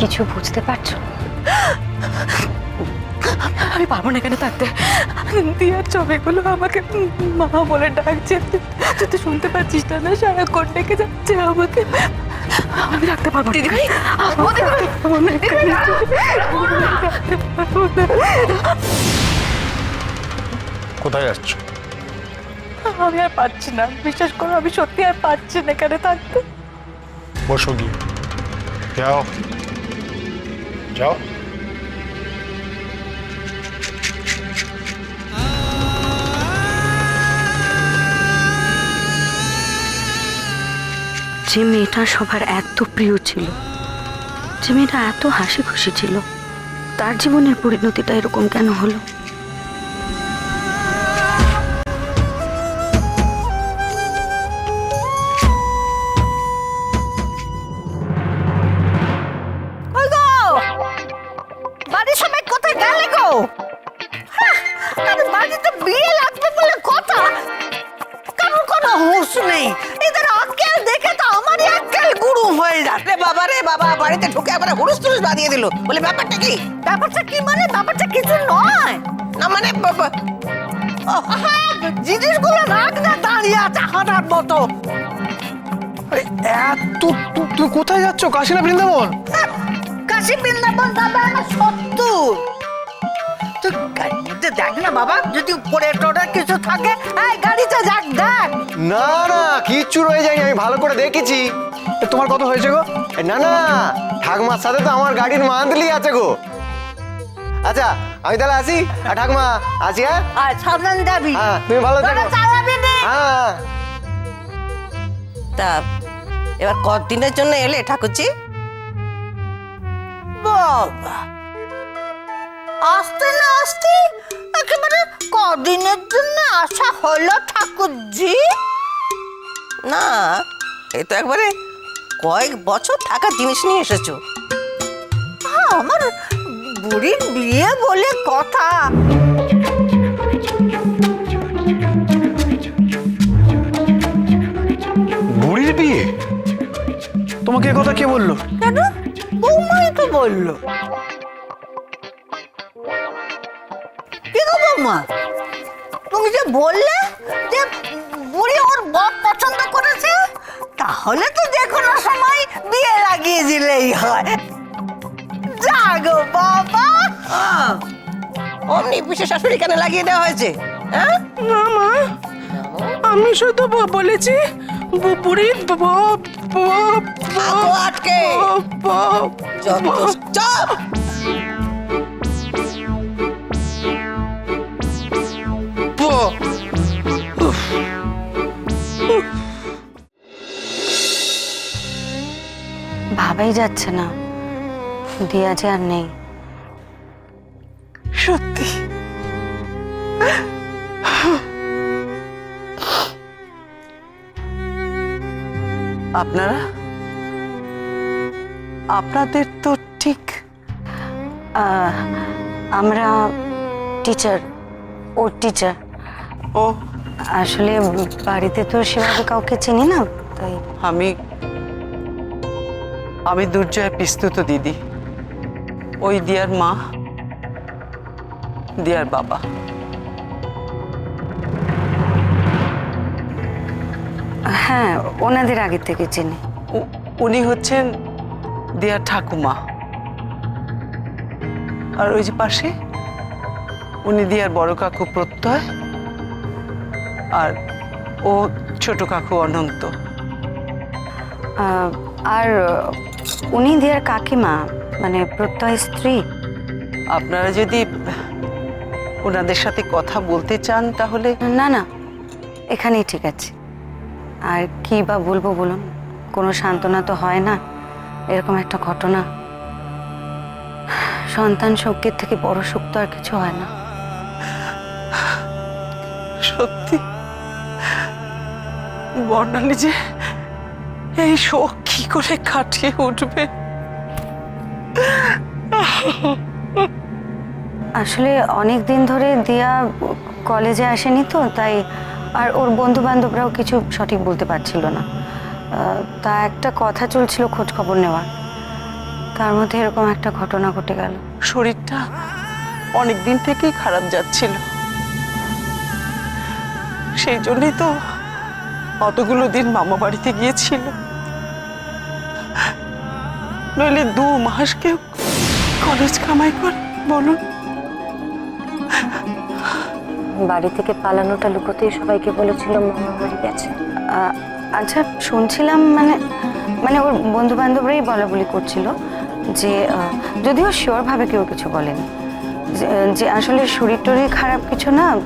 কিছু বুঝতে পারছ আমি পারব না এখানে থাকতে। দিয়ার ছবিগুলো আমাকে মা বলে ডাকছে। তুই তো শুনতে পাচ্ছিস না না? সারাক্ষণ ডেকে যাচ্ছে আমাকে। আমি রাখতে পারব দিদি ভাই কোথায় যাচ্ছ আমি আর পাচ্ছি না। বিশ্বাস করো আমি সত্যি আর পাচ্ছি না এখানে থাকতে। বসো গিয়ে। যাও। যাও যে মেয়েটা সবার এত প্রিয় ছিল, যে মেয়েটা এত হাসি খুশি ছিল, তার জীবনের পরিণতিটা এরকম কেন হলো? বাবা বাড়িতে ঢুকে আবার হুড়ুস তুলুস বাঁধিয়ে দিল। বলে ব্যাপারটা কি? ব্যাপারটা কি মানে? ব্যাপারটা কিছু নয়। না মানে জিনিসগুলো রাখ না দাঁড়িয়ে আছে হাঁটার মতো। আরে এত তু- তুই কোথায় যাচ্ছ? কাশিনা বৃন্দাবন? হ্যাঁ, কাশি বৃন্দাবন দাদা আমার সত্য তুই গাড়ির দেখ না বাবা যদি পড়ে টড়ে কিছু থাকে এই গাড়িতে যাক দেখ। না না কিচ্ছু রয়ে যায়নি আমি ভালো করে দেখেছি। তোমার কত হয়েছে গো? না না ঠাকমার সাথে তো আমার গাড়ির মান্থলি আছে গো। আচ্ছা আমি তাহলে আসি? আর ঠাকমা আসি হ্যাঁ? আর সাবধান যাবি। হ্যাঁ তুমি ভালো থেকো। চালাবি না। হ্যাঁ। তা এবার কদিনের জন্য এলে ঠাকুরজি? বাবা আসতে না আসতে একেবারে কদিনের জন্য আসা হলো ঠাকুরজি? না এই তো একবারে কয়েক বছর থাকার জিনিস নিয়ে এসেছ। আমার বুড়ির বিয়ে বলে কথা। বুড়ির বিয়ে? তোমাকে কথা কে বলল? কেন? বৌমাই তো বলল। কি গো বৌমা? তুমি যে বললে যে বুড়ি ওর বর পছন্দ করেছে? তাহলে তো যে কোনো সময় বিয়ে লাগিয়ে দিলেই হয়। জাগো বাবা। আহ, অমনি বিশেষ শাশুড়ি কেন লাগিয়ে দেওয়া হয়েছে? হ্যাঁ? না মা আমি শুধু ব- বলেছি বু- বুড়ি ব- ব- ব- থাকো আটকে। ব- যত চপ। ভাবাই যাচ্ছে না। দিয়া যে আর নেই। সত্যি? আপনারা? আপনাদের তো ঠিক আমরা টিচার ওর টিচার। ও। আসলে বাড়িতে তো সেভাবে কাউকে চিনি না তাই আমি আমি দুর্জয় পিস্তুত দিদি। ওই দিয়ার মা দিয়ার বাবা। হ্যাঁ ওনাদের আগে থেকে চিনি। উনি হচ্ছেন দিয়ার ঠাকুমা। আর ওই যে পাশে উনি দিয়ার বড় কাকু প্রত্যয় আর ও ছোট কাকু অনন্ত। আর উনি দিয়ার কাকিমা মানে প্রত্যয় স্ত্রী। আপনারা যদি ওনাদের সাথে কথা বলতে চান তাহলে না না এখানেই ঠিক আছে। আর কি বা বলব বলুন কোনো সান্ত্বনা তো হয় না এরকম একটা ঘটনা। সন্তান শোকের থেকে বড় শোক তো আর কিছু হয় না। সত্যি? বর্ণালী যে এই শোক। কি করে কাটিয়ে উঠবে? আসলে অনেক দিন ধরে দিয়া কলেজে আসেনি তো তাই আর ওর বন্ধু বান্ধবরাও কিছু সঠিক বলতে পারছিল না। তা একটা কথা চলছিল খোঁজ খবর নেওয়ার। তার মধ্যে এরকম একটা ঘটনা ঘটে গেল। শরীরটা অনেক দিন থেকেই খারাপ যাচ্ছিল। সেই জন্যই তো অতগুলো দিন মামা বাড়িতে গিয়েছিল। নইলে দু মাস কেউ কলেজ কামাই করে বলুন। বাড়ি থেকে পালানোটা লুকোতেই সবাইকে বলেছিল মামা বাড়ি গেছে। আচ্ছা শুনছিলাম মানে মানে ওর বন্ধু বান্ধবরাই বলা বলি করছিল যে যদিও শিওর ভাবে কেউ কিছু বলেনি। যে- আসলে শরীর টরীর খারাপ কিছু না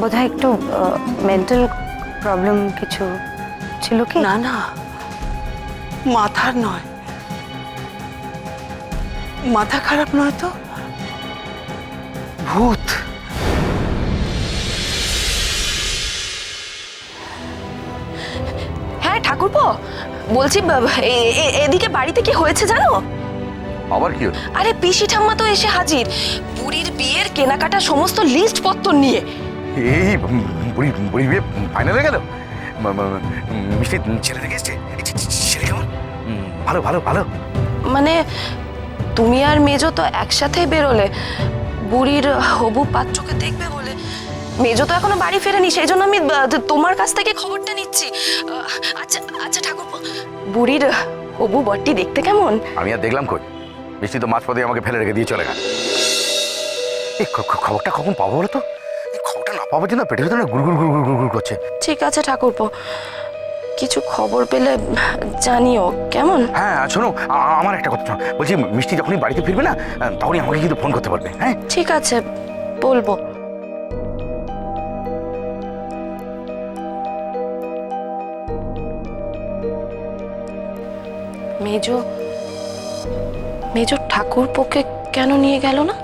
বোধহয় একটু মেন্টাল প্রবলেম কিছু ছিল কি? না না মাথার নয়। মাথা খারাপ নয় তো? ভূত। হ্যাঁ ঠাকুরপো বলছি বা- এ- এ- এদিকে বাড়িতে কি হয়েছে জানো? আবার কি আরে পিসি ঠাম্মা তো এসে হাজির। পুরীর বিয়ের কেনাকাটা সমস্ত লিস্ট পত্র নিয়ে। এই বুড়ি বুড়ি বিয়ে ফাইনাল হয়ে গেল? মিষ্টি ছেলে দেখে এসছে। ছেলে কেমন? ভালো ভালো ভালো। মানে তুমি আর মেজো তো একসাথেই বেরোলে। বুড়ির হবু পাত্রকে দেখবে বলে। মেজো তো এখনও বাড়ি ফেরেনি সেই জন্য আমি তোমার কাছ থেকে খবরটা নিচ্ছি। আচ্ছা আচ্ছা ঠাকুর বুড়ির হবু বরটি দেখতে কেমন? আমি আর দেখলাম কই? মিষ্টি তো মাঝপথে আমাকে ফেলে রেখে দিয়ে চলে গেল। এই খবরটা কখন পাবো বলো তো? খবরটা না পাবো জন্য পেটের ভিতরে গুড় গুড় গুড় গুড় গুড় করছে। ঠিক আছে ঠাকুরপো। কিছু খবর পেলে জানিও কেমন? হ্যাঁ শোনো আমার একটা কথা শোনো। বলছি মিষ্টি যখনই বাড়িতে ফিরবে না তখনই আমাকে কিন্তু ফোন করতে পারবে হ্যাঁ? ঠিক আছে বলব। মেজো মেজো ঠাকুরপোকে কেন নিয়ে গেল না?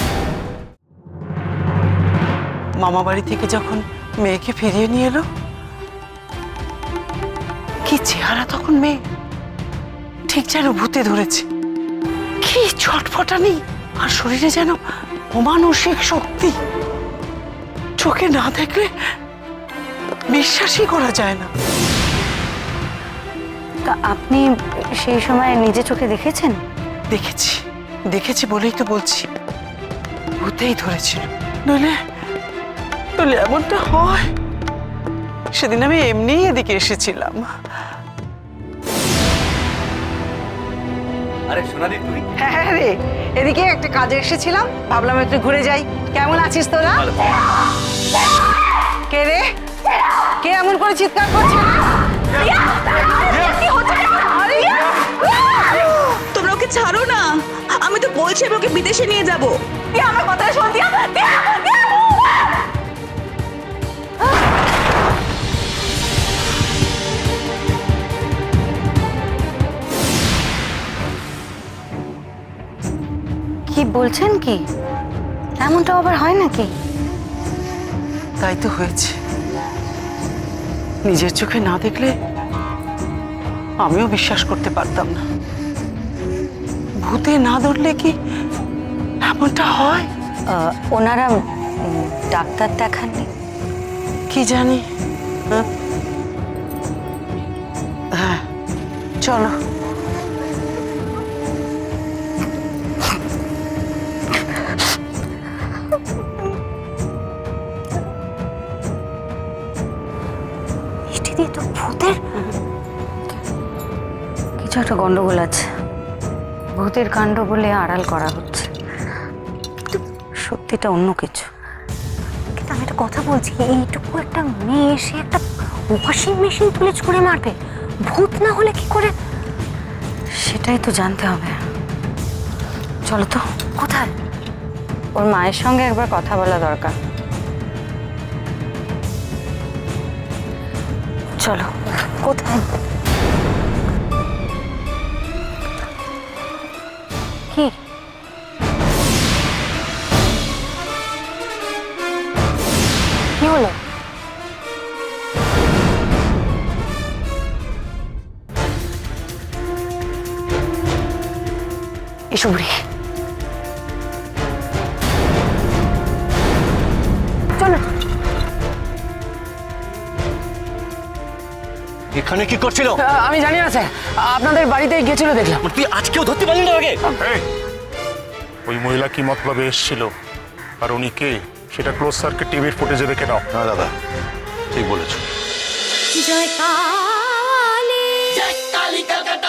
মামা বাড়ি থেকে যখন মেয়েকে ফিরিয়ে নিয়ে এলো কি চেহারা তখন মেয়ে? ঠিক যেন ভূতে ধরেছে। কি ছটফটানি। আর শরীরে যেন অমানসিক শক্তি। চোখে না দেখলে বিশ্বাসই করা যায় না। তা আপনি সেই সময় নিজে চোখে দেখেছেন? দেখেছি। দেখেছি বলেই তো বলছি। ভূতেই ধরেছিল। নইলে নইলে এমনটা হয়। সেদিন আমি এমনিই এদিকে এসেছিলাম। আরে সোনালি তুই? হ্যাঁ রে। এদিকে একটা কাজে এসেছিলাম। ভাবলাম একটু ঘুরে যাই। কেমন আছিস তোরা? কে রে? কে এমন করে চিৎকার করছে? তোমরা ওকে ছাড়ো না। আমি তো বলছি আমি ওকে বিদেশে নিয়ে যাব। আমার কথা শোন দিয়া কি বলছেন কি? এমনটা আবার হয় নাকি? তাই তো হয়েছে। নিজের চোখে না দেখলে আমিও বিশ্বাস করতে পারতাম না। ভূতে না ধরলে কি এমনটা হয়? ওনারা ডাক্তার দেখাননি? কি জানি হ্যাঁ? হ্যাঁ চলো। কিছু একটা গন্ডগোল আছে। ভূতের কাণ্ড বলে আড়াল করা হচ্ছে। সত্যিটা অন্য কিছু। কিন্তু আমি একটা কথা বলছি, এইটুকু একটা মেয়ে এসে একটা ওয়াশিং মেশিন তুলে ছুঁড়ে মারবে। ভূত না হলে কি করে? সেটাই তো জানতে হবে। চলো তো, কোথায়? ওর মায়ের সঙ্গে একবার কথা বলা দরকার। চলো, কোথায়? হলো এসো বুড়ি চলো। এখানে কি করছিল? আমি জানি না স্যার। আপনাদের বাড়িতে গেছিল দেখলাম। তুই আজকেও ধরতে পারলি না আগে ওই মহিলা কি মতলবে এসেছিল? আর উনি কে? সেটা ক্লোজ সার্কিট টিভির ফুটেজে দেখে নাও হ্যাঁ দাদা ঠিক বলেছো জয় কালী জয় কালী কলকাতা